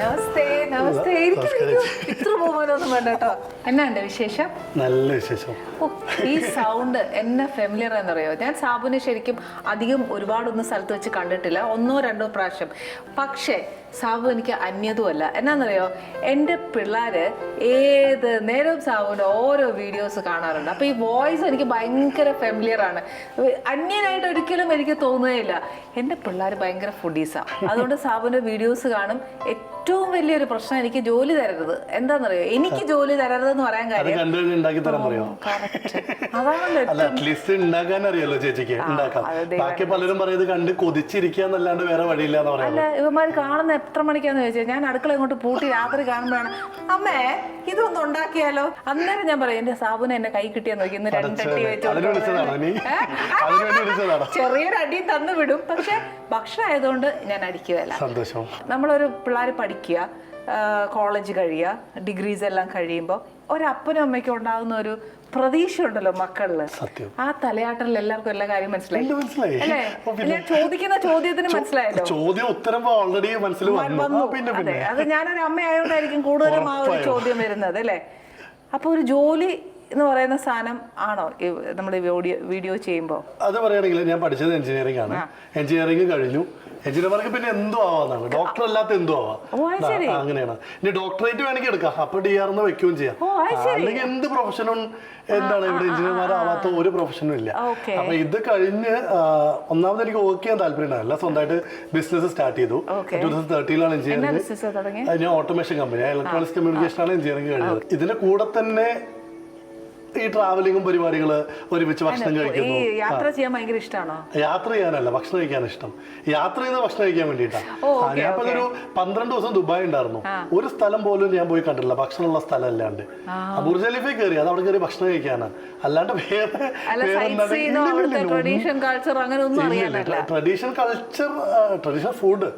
നമസ്തേ നമസ്തേ. ഇത്ര ബഹുമാനമൊന്നും വേണ്ട കേട്ടോ. എന്നാ ഉണ്ട് വിശേഷം? നല്ല വിശേഷം. ഈ സൗണ്ട് എന്നെ ഫെമിലിയർ എന്നറിയോ ഞാൻ സാബുനെ ശരിക്കും അധികം ഒരുപാടൊന്നും സ്ഥലത്ത് വെച്ച് കണ്ടിട്ടില്ല. ഒന്നോ രണ്ടോ പ്രാവശ്യം. പക്ഷേ സാബു എനിക്ക് അന്യതുമല്ല. എന്നാന്നറിയോ? എന്റെ പിള്ളേര് ഏത് നേരവും സാബുവിന്റെ ഓരോ വീഡിയോസ് കാണാറുണ്ട്. അപ്പോൾ ഈ വോയിസ് എനിക്ക് ഭയങ്കര ഫെമിലിയർ ആണ്. അന്യനായിട്ട് ഒരിക്കലും എനിക്ക് തോന്നുകയില്ല. എന്റെ പിള്ളേർ ഭയങ്കര ഫുഡീസാണ് അതുകൊണ്ട് സാബുവിന്റെ വീഡിയോസ് കാണും. ഏറ്റവും വലിയൊരു പ്രശ്നം എനിക്ക് ജോലി തരരുത്. എന്താണെന്നറിയോ എനിക്ക് ജോലി തരരുത് എന്ന് പറയാൻ കാര്യം ഉണ്ടാക്കാൻ അറിയാലോ ചേച്ചിക്ക്. ബാക്കി പലരും പറയുന്നത് കണ്ട് കൊതിച്ചിരിക്കാന്നല്ലാണ്ട് വേറെ വഴിയില്ല അല്ല ഇവന്മാർ കാണുന്ന എത്ര മണിക്കാന്ന് ചോദിച്ചാൽ ഞാൻ അടുക്കള ഇങ്ങോട്ട് പൂട്ടി രാത്രി കാണുമ്പോഴാണ് അമ്മേ ഇതൊന്നും ഉണ്ടാക്കിയാലോ? അന്നേരം ഞാൻ പറയും എന്റെ സാബുന എന്നെ കൈ കിട്ടിയാ നോക്കി ഇന്ന് രണ്ടടി വെച്ച് ചെറിയൊരു അടി തന്നു വിടും. പക്ഷെ ഭക്ഷണം ആയതുകൊണ്ട് ഞാൻ അടിക്കുകയല്ല. സന്തോഷം. നമ്മളൊരു പിള്ളേർ പഠിക്കുക കോളേജ് കഴിയുക ഡിഗ്രീസ് എല്ലാം കഴിയുമ്പോൾ ഒരപ്പനും അമ്മയ്ക്കും ഉണ്ടാകുന്ന ഒരു പ്രതീക്ഷ ഉണ്ടല്ലോ മക്കളിൽ ആ തലയാട്ടലിൽ എല്ലാവർക്കും എല്ലാ കാര്യം മനസ്സിലായി. അല്ലേ? ഞാൻ ചോദിക്കുന്ന ചോദ്യത്തിന് മനസ്സിലായല്ലോ? ചോദ്യം ഉത്തരം ഓൾറെഡി അതെ. ഞാനൊരു അമ്മയായോണ്ടായിരിക്കും കൂടുതലും ആ ഒരു. ചോദ്യം വരുന്നത് അല്ലേ? അപ്പൊ ഒരു ജോലി എന്ന് പറയുന്ന സാധനം ആണോ നമ്മൾ വീഡിയോ ചെയ്യുമ്പോൾ? അത് പറയുകയാണെങ്കിൽ ഞാൻ പഠിച്ചത് എഞ്ചിനീയറിംഗ് ആണ്. എഞ്ചിനീയറിംഗ് കഴിഞ്ഞു. എഞ്ചിനീയർമാർക്ക് പിന്നെ എന്തോ ആവാന്നാണ്. ഡോക്ടർ അല്ലാത്ത എന്തോ ആവാം. അങ്ങനെയാണ്. ഇനി ഡോക്ടറേറ്റ് വേണമെങ്കിൽ എടുക്കാം. അപ്പൊ ഡി ആർന്ന് വെക്കുകയും ചെയ്യാം. അല്ലെങ്കിൽ എന്ത് പ്രൊഫഷനും എന്താണ് ഇവിടെ എഞ്ചിനീയർമാരാവാത്ത ഒരു പ്രൊഫഷനും ഇല്ല. അപ്പൊ ഇത് കഴിഞ്ഞ് ഒന്നാമത് എനിക്ക് വർക്ക് ചെയ്യാൻ താല്പര്യം ഉണ്ടായില്ല. സ്വന്തമായിട്ട് ബിസിനസ് സ്റ്റാർട്ട് ചെയ്തു. ടൂ തൗസൻഡ് തേർട്ടിയിലാണ് എഞ്ചിനീയറിംഗ് ഞാൻ ഓട്ടോമേഷൻ കമ്പനി ഇലക്ട്രോണിക്സ് കമ്മ്യൂണിക്കേഷൻ ആണ് എഞ്ചിനീയറിംഗ് കഴിഞ്ഞത്. ഇതിന്റെ കൂടെ തന്നെ ഈ ട്രാവലിങ്ങും പരിപാടികൾ ഒരുമിച്ച് ഭക്ഷണം ഈ കഴിക്കുന്നു. യാത്ര ചെയ്യാൻ ഭയങ്കര ഇഷ്ടമാണോ യാത്ര ചെയ്യാനല്ല ഭക്ഷണം കഴിക്കാൻ ഇഷ്ടം. യാത്ര ചെയ്ത് ഭക്ഷണം കഴിക്കാൻ വേണ്ടിയിട്ടാണ് ഞാൻ ഇപ്പൊ ഒരു പന്ത്രണ്ട് ദിവസം ദുബായ് ഉണ്ടായിരുന്നു. ഒരു സ്ഥലം പോലും ഞാൻ പോയി കണ്ടില്ല ഭക്ഷണമുള്ള സ്ഥലം അല്ലാണ്ട് ബുർജ് ഖലീഫ കയറി അത് അവിടെ കയറി ഭക്ഷണം കഴിക്കാനാണ് അല്ലാണ്ട് വേറെ tradition culture traditional culture traditional food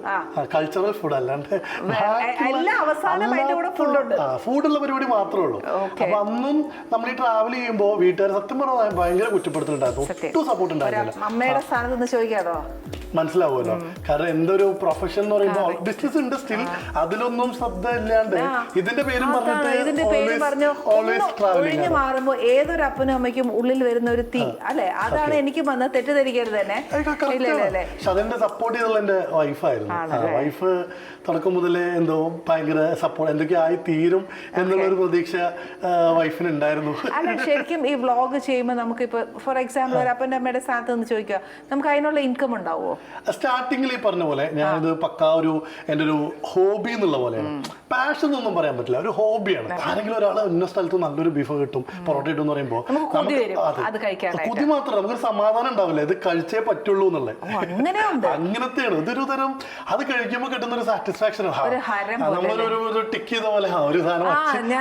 cultural food അല്ലാണ്ട്. ഫുഡുള്ള പരിപാടി മാത്രമേ ഉള്ളൂ. അപ്പൊ അന്നും നമ്മൾ ഈ ട്രാവൽ ചെയ്യുമ്പോൾ വീട്ടുകാർ സത്യം പറഞ്ഞാൽ ഭയങ്കര കുറ്റപ്പെടുത്തലുണ്ടായിരുന്നു. ഒട്ടും സപ്പോർട്ട് ഉണ്ടായിരുന്നില്ല. അമ്മയുടെ സ്ഥാനത്ത് നിന്ന് ചോദിക്കാതോ? മനസ്സിലാവുമല്ലോ. കാരണം എന്തൊരു പ്രൊഫഷൻ എന്ന് പറയുമ്പോൾ ബിസിനസ് ഉണ്ട് സ്റ്റിൽ അതിലൊന്നും ശ്രദ്ധ ഇല്ലാണ്ട് ഇതിന്റെ പേരും പറഞ്ഞിട്ട് പറഞ്ഞു ഓൾവേസ് ഒന്ന് ട്രാവലിംഗ് ഒഴിഞ്ഞു മാറുമ്പോ ഏതൊരു അപ്പനും അമ്മയ്ക്കും ഉള്ളിൽ വരുന്ന ഒരു തീ. അല്ലെ? അതാണ് എനിക്ക് വന്ന തെറ്റിദ്ധരിക്കരുത് തന്നെ പക്ഷെ അതെന്റെ സപ്പോർട്ട് ചെയ്തുള്ള എന്റെ വൈഫായിരുന്നു വൈഫ് തുടക്കം മുതലേ എന്തോ ഭയങ്കര സപ്പോർട്ട് എന്തൊക്കെ ആയി തീരും എന്നുള്ള ഒരു പ്രതീക്ഷ വൈഫിന് ഉണ്ടായിരുന്നു അല്ല ശരിക്കും ഈ വ്ളോഗ് ചെയ്യുമ്പോൾ നമുക്കിപ്പോ ഫോർ എക്സാമ്പിൾ ഒരു അപ്പന്റെ അമ്മയുടെ സ്ഥാനത്ത് നിന്ന് ചോദിക്കുക നമുക്ക് അതിനുള്ള ഇൻകം ഉണ്ടാവുമോ സ്റ്റാർട്ടിങ്ങിൽ ഈ പറഞ്ഞ പോലെ ഞാനിത് പക്കാ ഒരു എന്റെ ഒരു ഹോബി എന്നുള്ള പോലെയാണ് പാഷൻ ഒന്നും പറയാൻ പറ്റില്ല. ഒരു ഹോബിയാണ് ആരെങ്കിലും ഒരാൾ ഇന്ന സ്ഥലത്ത് നല്ലൊരു ബീഫ് കിട്ടും പൊറോട്ട കിട്ടും എന്ന് പറയുമ്പോൾ കൊതി. മാത്രമല്ല നമുക്കൊരു സമാധാനം ഉണ്ടാവില്ല. ഇത് കഴിച്ചേ പറ്റുള്ളൂ എന്നുള്ളത് അങ്ങനത്തെയാണ്. ഇതൊരു തരം അത് കഴിക്കുമ്പോൾ കിട്ടുന്ന ഒരു സാറ്റിസ്ഫാക്ഷൻ നമ്മളൊരു ഒരു ടിക്ക് ചെയ്ത പോലെ ആ, ഒരു സാധനം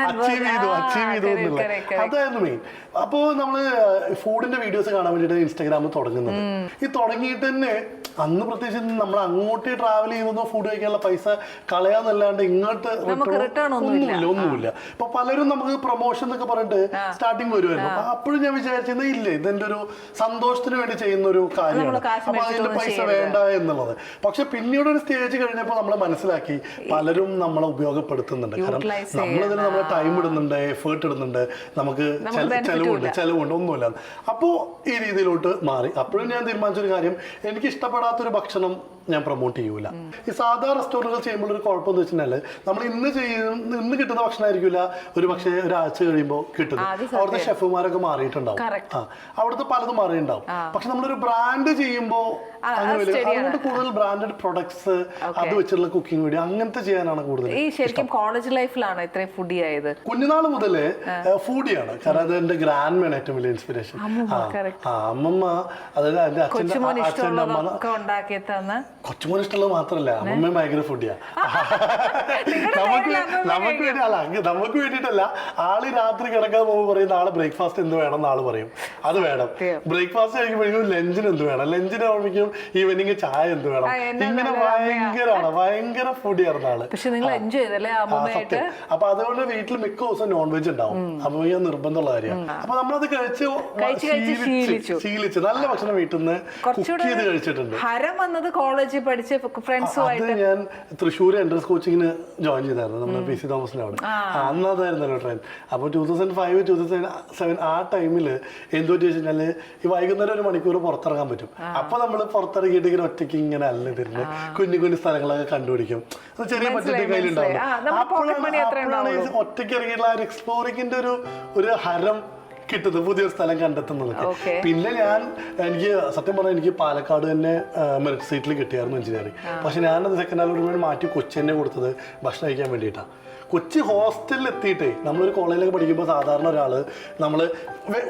അച്ചീവ് ചെയ്തു അച്ചീവ് ചെയ്തു എന്നുള്ള. അതായിരുന്നു മെയിൻ അപ്പോൾ നമ്മൾ ഫുഡിന്റെ വീഡിയോസ് കാണാൻ വേണ്ടിയിട്ട് ഇൻസ്റ്റാഗ്രാമിൽ തുടങ്ങുന്നത്. ഈ തുടങ്ങിയിട്ട് തന്നെ അന്ന് പ്രത്യേകിച്ച് നമ്മൾ അങ്ങോട്ട് ട്രാവൽ ചെയ്യുന്നതോ ഫുഡ് കഴിക്കാനുള്ള പൈസ കളയാന്നല്ലാണ്ട് ഇങ്ങോട്ട് ഒന്നുമില്ല. ഒന്നുമില്ല ഇപ്പൊ പലരും നമുക്ക് പ്രൊമോഷൻ എന്നൊക്കെ പറഞ്ഞിട്ട് സ്റ്റാർട്ടിങ് വരുമായിരുന്നു അപ്പൊ അപ്പോഴും ഞാൻ വിചാരിച്ചത് ഇല്ല ഇതെന്റെ ഒരു സന്തോഷത്തിന് വേണ്ടി ചെയ്യുന്ന ഒരു കാര്യമാണ്. അപ്പൊ അതിന്റെ പൈസ വേണ്ട എന്നുള്ളത്. പക്ഷെ പിന്നീട് ഒരു സ്റ്റേജ് കഴിഞ്ഞപ്പോൾ നമ്മൾ മനസ്സിലാക്കി പലരും നമ്മളെ ഉപയോഗപ്പെടുത്തുന്നുണ്ട്. കാരണം നമ്മളിതിന് നമ്മൾ ടൈം ഇടുന്നുണ്ട് എഫേർട്ട് ഇടുന്നുണ്ട്. നമുക്ക് ചെലവുണ്ട് ചെലവുണ്ട് ഒന്നുമില്ല. അപ്പോൾ ഈ രീതിയിലോട്ട് മാറി. അപ്പോഴും ഞാൻ തീരുമാനിച്ചൊരു കാര്യം എനിക്ക് ഇഷ്ടപ്പെടാത്തൊരു ഭക്ഷണം ഞാൻ പ്രൊമോട്ട് ചെയ്യൂല. ഈ സാധാ റെസ്റ്റോറന്റുകൾ ചെയ്യുമ്പോൾ ഒരു കുഴപ്പമെന്ന് വെച്ചാൽ നമ്മൾ ഇന്ന് ചെയ്യുന്ന ഇന്ന് കിട്ടുന്ന ഭക്ഷണമായിരിക്കില്ല ഒരു പക്ഷേ ഒരാഴ്ച കഴിയുമ്പോൾ കിട്ടുന്നത്. അവിടുത്തെ ഷെഫുമാരൊക്കെ മാറിയിട്ടുണ്ടാവും. അവിടുത്തെ പലതും മാറിയിട്ടുണ്ടാവും. പക്ഷെ നമ്മളൊരു ബ്രാൻഡ് ചെയ്യുമ്പോൾ അതുകൊണ്ട് കൂടുതൽ ബ്രാൻഡഡ് പ്രൊഡക്ട്സ് അത് വെച്ചിട്ടുള്ള കുക്കിംഗ് വീഡിയോ അങ്ങനത്തെ ചെയ്യാനാണ് കൂടുതൽ ഈ ശരിക്കും കോളേജ് ലൈഫിലാണ് ഇത്രയും ഫുഡി ആയത്. കുഞ്ഞുനാൾ മുതലേ ഫുഡിയാണ് കാരണം അത് എന്റെ ഗ്രാൻഡ് മേൻ ഏറ്റവും വലിയ ഇൻസ്പിറേഷൻ അമ്മമ്മ അതായത് എന്റെ അച്ഛന്റെ കൊച്ചുമോൻ അച്ഛന്റെ അമ്മ. കൊച്ചുമോൻ ഇഷ്ടമുള്ളത് മാത്രല്ല അമ്മമ്മ ഭയങ്കര ഫുഡിയാ നിങ്ങളുടെ നമുക്ക് നമുക്ക് വേണ്ടി. അല്ല നമുക്ക് വേണ്ടിയിട്ടല്ല. ആൾ രാത്രി കിടക്കാൻ പോകുമ്പോൾ പറയും നാളെ ബ്രേക്ക്ഫാസ്റ്റ് എന്ത് വേണം എന്ന് ആൾ പറയും. അത് വേണം. ബ്രേക്ക്ഫാസ്റ്റ് കഴിക്കുമ്പോഴേക്കും ലഞ്ചിന് എന്ത് വേണം? ലഞ്ചിന് ആവുമ്പോഴേക്കും ഈവനിങ് ചായ എന്ത് വേണം? ഇങ്ങനെ ഭയങ്കരമാണ് ഭയങ്കര ഫുഡിയായിരുന്നു ആൾ. സത്യം. അപ്പൊ അതുകൊണ്ട് വീട്ടിൽ മിക്ക ദിവസം നോൺ വെജ് ഉണ്ടാവും. അപ്പൊ ഞാൻ നിർബന്ധമുള്ള കാര്യമാണ്. അപ്പൊ നമ്മളത് കഴിച്ച് ശീലിച്ച് ശീലിച്ചു. നല്ല ഭക്ഷണം വീട്ടിൽ നിന്ന് കുക്ക് ചെയ്ത് കഴിച്ചിട്ടുണ്ട്. ഹരം വന്നത് കോളേജിൽ പഠിച്ച് ഫ്രണ്ട്സുമായിട്ട് ഞാൻ തൃശ്ശൂർ എൻട്രൻസ് കോച്ചിങ്ങിന് ജോയിൻ ചെയ്തായിരുന്നു. നമ്മുടെ പി സി തോമസിന്റെ അവിടെ അന്ന് അതായിരുന്നല്ലോ ട്രെയിൻ. അപ്പോൾ two thousand five two thousand seven ആ ടൈമിൽ എന്ത് പറ്റി വെച്ചാൽ ഈ വൈകുന്നേരം ഒരു മണിക്കൂർ പുറത്തിറങ്ങാൻ പറ്റും. അപ്പൊ നമ്മൾ പുറത്തിറങ്ങിയിട്ട് ഇങ്ങനെ ഒറ്റയ്ക്ക് ഇങ്ങനെ അല്ല തരുന്നത് കുഞ്ഞു കുഞ്ഞു സ്ഥലങ്ങളൊക്കെ കണ്ടുപിടിക്കും. അത് ചെറിയ പറ്റിയ കയ്യിലുണ്ടാവും അപ്പോഴാണ് ഒറ്റയ്ക്ക് ഇറങ്ങിയിട്ടുള്ള ആ ഒരു എക്സ്പ്ലോറിങ്ങിന്റെ ഒരു ഒരു ഹരം കിട്ടുന്നത് പുതിയൊരു സ്ഥലം കണ്ടെത്തുന്നത്. പിന്നെ ഞാൻ എനിക്ക് സത്യം പറഞ്ഞാൽ എനിക്ക് പാലക്കാട് തന്നെ മെറിറ്റ് സീറ്റിൽ കിട്ടിയായിരുന്നു എഞ്ചിനീയറിംഗ് പക്ഷെ ഞാനത് സെക്കൻഡ് ആലോചന മാറ്റി കൊച്ചി തന്നെ കൊടുത്തത് ഭക്ഷണം കഴിക്കാൻ വേണ്ടിയിട്ടാണ് കൊച്ചി ഹോസ്റ്റലിൽ എത്തിയിട്ട് നമ്മളൊരു കോളേജിലൊക്കെ പഠിക്കുമ്പോൾ സാധാരണ ഒരാൾ നമ്മൾ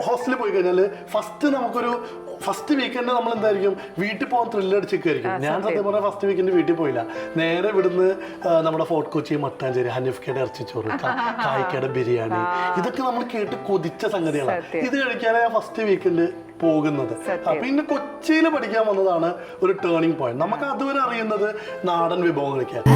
ഹോസ്റ്റലിൽ പോയി കഴിഞ്ഞാൽ ഫസ്റ്റ് നമുക്കൊരു ഫസ്റ്റ് വീക്കെൻഡ് നമ്മൾ എന്തായിരിക്കും? വീട്ടിൽ പോകാൻ ത്രില്ലടിച്ചിരിക്കും ഞാൻ സത്യം പറഞ്ഞാൽ ഫസ്റ്റ് വീക്കെൻഡ് വീട്ടിൽ പോയില്ല. നേരെ ഇവിടുന്ന് നമ്മുടെ ഫോർട്ട് കൊച്ചി മട്ടാഞ്ചേരി ഹനീഫ്ക്കയുടെ ഇറച്ചിച്ചോറ് കായ്ക്കയുടെ ബിരിയാണി. ഇതൊക്കെ നമ്മൾ കേട്ട് കൊതിച്ച സംഗതികളാണ് ഇത് കഴിക്കാനാണ് ഞാൻ ഫസ്റ്റ് വീക്കെൻഡ് പോകുന്നത്. പിന്നെ കൊച്ചിയിൽ പഠിക്കാൻ വന്നതാണ് ഒരു ടേണിംഗ് പോയിന്റ് നമുക്ക് അതുവരെ അറിയുന്നത് നാടൻ വിഭവങ്ങളൊക്കെയാണ്